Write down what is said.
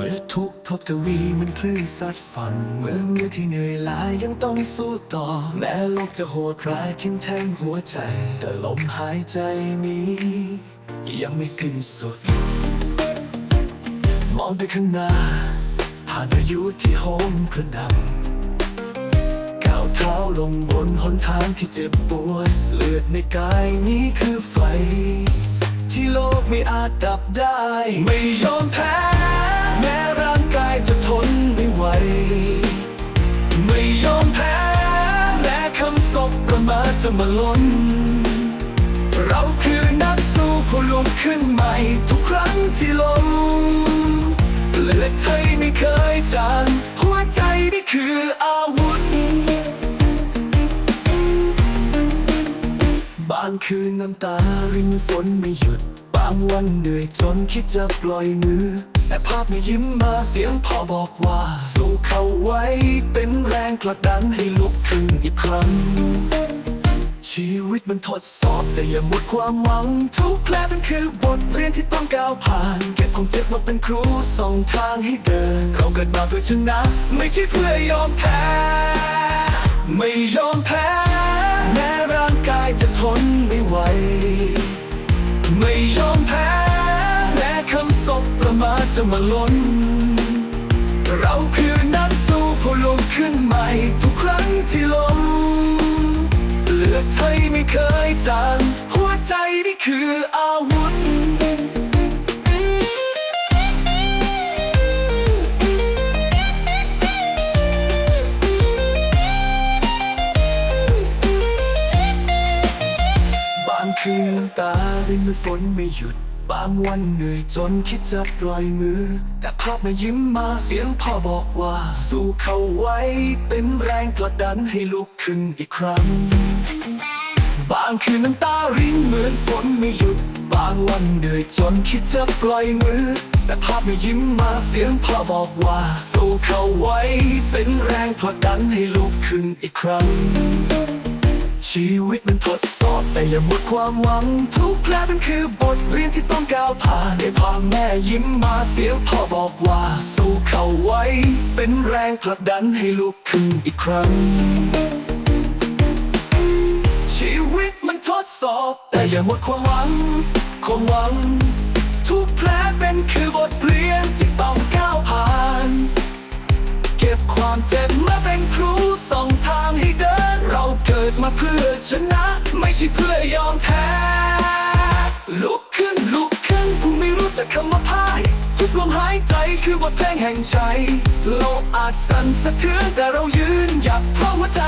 มื่อทุกทบทวีมันคลื่นซัดฟันเมื่อเมื่อที่เหนื่อยล้ายังต้องสู้ต่อ แม้โลกจะโหดร้ายทิ้งแทงหัวใจ แต่ลมหายใจนี้ ยังไม่สิ้นสุด มองไปข้างหน้า ผ่านพายุที่โหมกระหน่ำก้าวเท้าลงบนหนทางที่เจ็บปวด เลือดในกายนี้คือไฟ ที่โลกไม่อาจดับได้ ไม่ยอมแพ้ จะมาล้น เราคือนักสู้ผู้ลุกขึ้นใหม่ ทุกครั้งที่ล้มเลือดไทยไม่เคยจางหัวใจนี่คืออาวุธ บางคืนน้ำตารินฝนไม่หยุด บางวันเหนื่อยจนคิดจะปล่อยมือแต่ภาพไม่ยิ้มมาเสียงพ่อบอกว่า สู้เขาไว้เป็นแรงผลักดันให้ลุกขึ้นอีกครั้ง วิตมันทดสอบ แต่อย่าหมดความหวัง ทุกแผลเป็นคือบทเรียนที่ต้องก้าวผ่าน เก็บความเจ็บมาเป็นครูส่องทางให้เดิน เราเกิดมาเพื่อชนะ ไม่ใช่เพื่อยอมแพ้ ไม่ยอมแพ้ แม้ร่างกายจะทนไม่ไหว ไม่ยอมแพ้ แม้คำศพประมาทจะมาล้น เราคือนักสู้ผู้ลุกขึ้นใหม่ เคยจางหัวใจนี่คืออาวุธ บางคืนน้ำตารินเมื่อฝนไม่หยุด บางวันเหนื่อยจนคิดจะปล่อยมือ แต่ภาพมายิ้มมาเสียงพ่อบอกว่า สู้เขาไว้เป็นแรงผลักดันให้ลุกขึ้นอีกครั้ง บางคืนน้ำตารินเหมือนฝนไม่หยุด บางวันเหนื่อยจนคิดจะปล่อยมือ แต่ภาพมายิ้มมาเสียงพ่อบอกว่าสู้เขาไว้ เป็นแรงผลักดันให้ลุกขึ้นอีกครั้ง ชีวิตมันทดสอบแต่อย่าหมดความหวัง ทุกแผลเป็นคือบทเรียนที่ต้องก้าวผ่านได้พ่อแม่ยิ้มมาเสียงพ่อบอกว่าสู้เขาไว้ เป็นแรงผลักดันให้ลุกขึ้นอีกครั้ง ดสอบ แต่อย่าหมดความหวัง ความหวัง ทุกแผลเป็นคือบทเรียนที่ต้องก้าวผ่าน เก็บความเจ็บมาเป็นครูสองทางให้เดิน เราเกิดมาเพื่อชนะ ไม่ใช่เพื่อยอมแพ้ ลุกขึ้นลุกขึ้นผู้ไม่รู้จักคำว่าพ่ายทุกลมหายใจคือบทเพลงแห่งชัยโลกอาจสั่นสะเทือนแต่เรายืนหยัดเพราะหัวใจ